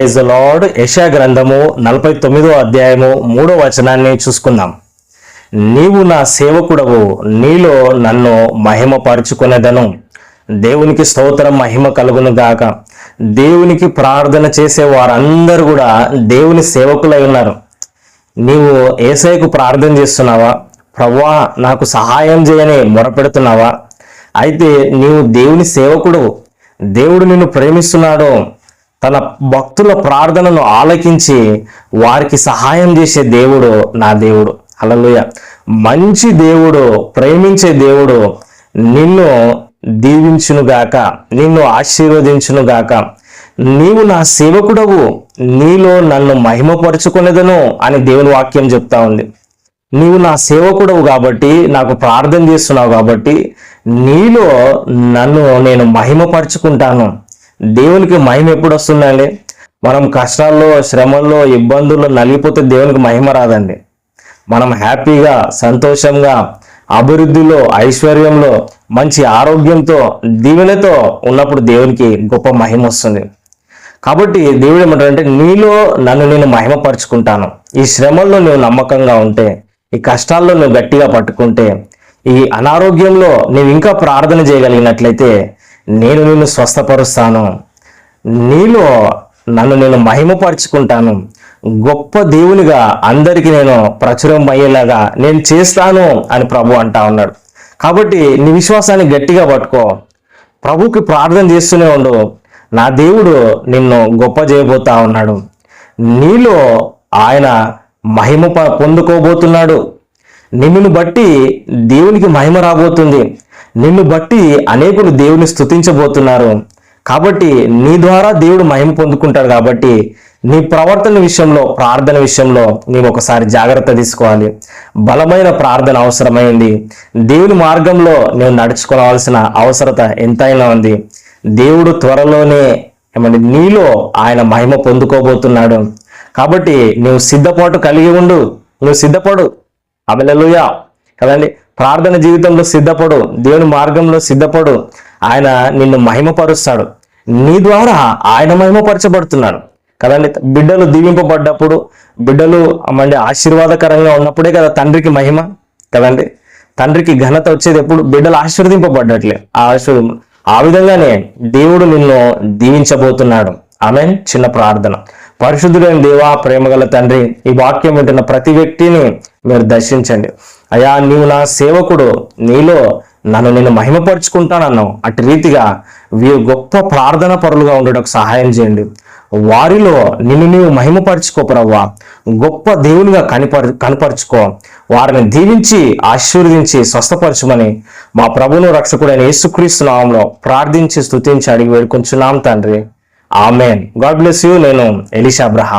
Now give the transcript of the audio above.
Is lord యశా గ్రంథము నలభై తొమ్మిదో అధ్యాయము మూడో వచనాన్ని చూసుకుందాం. నీవు నా సేవకుడవు నీలో నన్ను మహిమపరుచుకునేదను. దేవునికి స్తోత్రం మహిమ కలుగును గాక. దేవునికి ప్రార్థన చేసే వారందరూ కూడా దేవుని సేవకులై ఉన్నారు. నీవు ఏసైకు ప్రార్థన చేస్తున్నావా? ప్రవ్వా నాకు సహాయం చేయని మొరపెడుతున్నావా? అయితే నీవు దేవుని సేవకుడు దేవుడు నిన్ను ప్రేమిస్తున్నాడు. తన భక్తుల ప్రార్థనను ఆలకించి వారికి సహాయం చేసే దేవుడు నా దేవుడు. అలలుయ మంచి దేవుడు ప్రేమించే దేవుడు నిన్ను దీవించునుగాక నిన్ను ఆశీర్వదించునుగాక. నీవు నా సేవకుడవు నీలో నన్ను మహిమపరుచుకునేదను అని దేవుని వాక్యం చెప్తా ఉంది. నీవు నా సేవకుడవు కాబట్టి నాకు ప్రార్థన చేస్తున్నావు కాబట్టి నీలో నన్ను నేను మహిమపరుచుకుంటాను. దేవునికి మహిమ ఎప్పుడు వస్తుందండి? మనం కష్టాల్లో శ్రమల్లో ఇబ్బందుల్లో నలిగిపోతే దేవునికి మహిమ రాదండి. మనం హ్యాపీగా సంతోషంగా అభివృద్ధిలో ఐశ్వర్యంలో మంచి ఆరోగ్యంతో దీవెనతో ఉన్నప్పుడు దేవునికి గొప్ప మహిమ వస్తుంది. కాబట్టి దేవుడు ఏమంటాడంటే నీలో నన్ను నేను మహిమపరుచుకుంటాను. ఈ శ్రమల్లో నువ్వు నమ్మకంగా ఉంటే ఈ కష్టాల్లో నువ్వు గట్టిగా పట్టుకుంటే ఈ అనారోగ్యంలో నువ్వు ఇంకా ప్రార్థన చేయగలిగినట్లయితే నేను నిన్ను స్వస్థపరుస్తాను. నీలో నన్ను నేను మహిమపరుచుకుంటాను. గొప్ప దేవునిగా అందరికీ నేను ప్రచురం అయ్యేలాగా నేను చేస్తాను అని ప్రభు అంటా ఉన్నాడు. కాబట్టి నీ విశ్వాసాన్ని గట్టిగా పట్టుకో. ప్రభుకి ప్రార్థన చేస్తూనే ఉండు. నా దేవుడు నిన్ను గొప్ప చేయబోతా ఉన్నాడు. నీలో ఆయన మహిమ ప- పొందుకోబోతున్నాడు. నిన్ను బట్టి దేవునికి మహిమ రాబోతుంది. నిన్ను బట్టి అనేకులు దేవుని స్థుతించబోతున్నారు కాబట్టి నీ ద్వారా దేవుడు మహిమ పొందుకుంటాడు కాబట్టి నీ ప్రవర్తన విషయంలో ప్రార్థన విషయంలో నీవు ఒకసారి జాగ్రత్త తీసుకోవాలి. బలమైన ప్రార్థన అవసరమైంది. దేవుని మార్గంలో నువ్వు నడుచుకోవాల్సిన అవసరత ఎంతైనా ఉంది. దేవుడు త్వరలోనే ఏమంటే నీలో ఆయన మహిమ పొందుకోబోతున్నాడు. కాబట్టి నువ్వు సిద్ధపాటు కలిగి ఉండు. నువ్వు సిద్ధపడు. అమెలలుయా కదండి? ప్రార్థన జీవితంలో సిద్ధపడు దేవుని మార్గంలో సిద్ధపడు. ఆయన నిన్ను మహిమపరుస్తాడు. నీ ద్వారా ఆయన మహిమపరచబడుతున్నాడు. కదండి? బిడ్డలు దీవింపబడ్డప్పుడు బిడ్డలు మండి ఆశీర్వాదకరంగా ఉన్నప్పుడే కదా తండ్రికి మహిమ కదండి? తండ్రికి ఘనత వచ్చేది ఎప్పుడు? బిడ్డలు ఆశీర్వదింపబడ్డట్లే. ఆ ఆ విధంగానే దేవుడు నిన్ను దీవించబోతున్నాడు. ఆమె చిన్న ప్రార్థన. పరిశుద్ధుడైన దేవా ప్రేమగల తండ్రి ఈ వాక్యం వింటున్న ప్రతి వ్యక్తిని మీరు దర్శించండి. అయా నీవు నా సేవకుడు. నీలో నన్ను నేను మహిమపరుచుకుంటానన్నావు. అటు రీతిగా వీరు గొప్ప ప్రార్థన పరులుగా ఉండడానికి సహాయం చేయండి. వారిలో నిన్ను నీవు మహిమపరచుకోపరవ్వా గొప్ప దేవునిగా కనిపరు కనపరుచుకో. వారిని దీవించి ఆశీర్వదించి స్వస్థపరచమని మా ప్రభును రక్షకుడైన యేసుక్రీస్తు నామంలో ప్రార్థించి స్తుతించి అడిగి వేడుకొంచున్నాం తండ్రి. ఆమెన్. God bless you. నేను ఎలిషా అబ్రహాం.